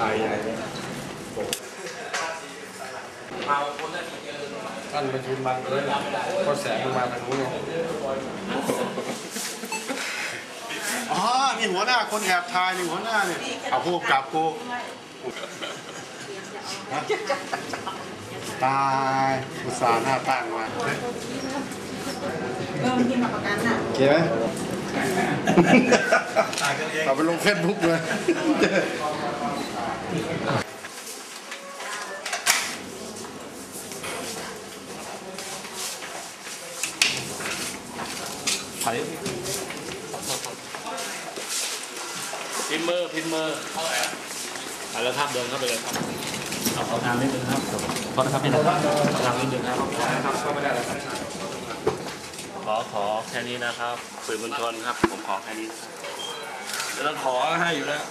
ตายใหญ่ท่านประชุมบังเลยนะเพราะแสงมันมาทางนู้นไงอ๋อ นี่หัวหน้าคนแอบถ่ายนี่หัวหน้าเนี่ยเอาพวกกลับกูฮะตายอุตส่าห์หน้าตั้งมาเออมันกินมาประกันน่ะโอเคไหม เอาไปลงเฟซบุ๊กเลยพิมพ์มือพิมพ์มือเอาละครับเดินเข้าไปเลยครับเอาขอทางนิดนึงครับขอนะครับพี่นะครับขอทางนิดนึงครับครับเข้าไม่ได้แล้วขอขอแค่นี้นะครับสื่อมวลชนครับ ผมขอแค่นี้ นะครับเดี๋ยวต้องขอให้อยู่แล้ว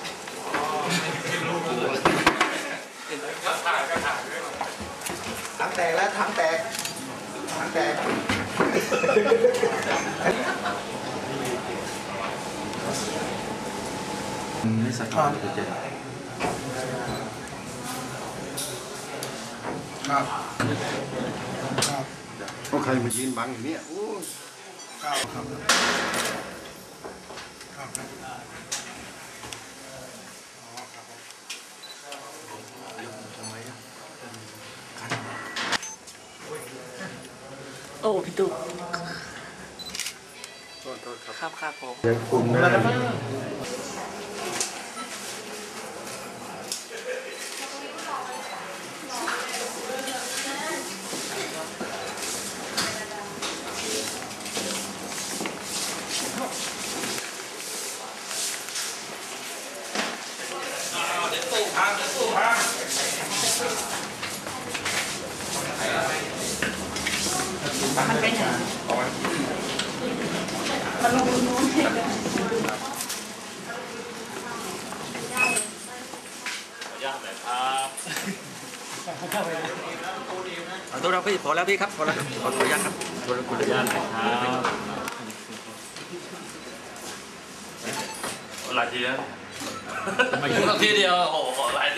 ถังแตกแล้วถังแตกถังแตกไม่สะท้อนคือจะครับครับก็ใครมายืนบังอย่างเนี้ยโอ้ยครับครับครับ โอ้พี่ตุ๊กโทษโทษครับครับครับผม เดี๋ยวคุมหน้า ขออนุญาตหน่อยครับขอโทษครับพี่พอแล้วพี่ครับพอแล้วขออนุญาตครับขอขออนุญาตหน่อยครับหลายทีแล้ว ทีเดียวโอ้โหหลายที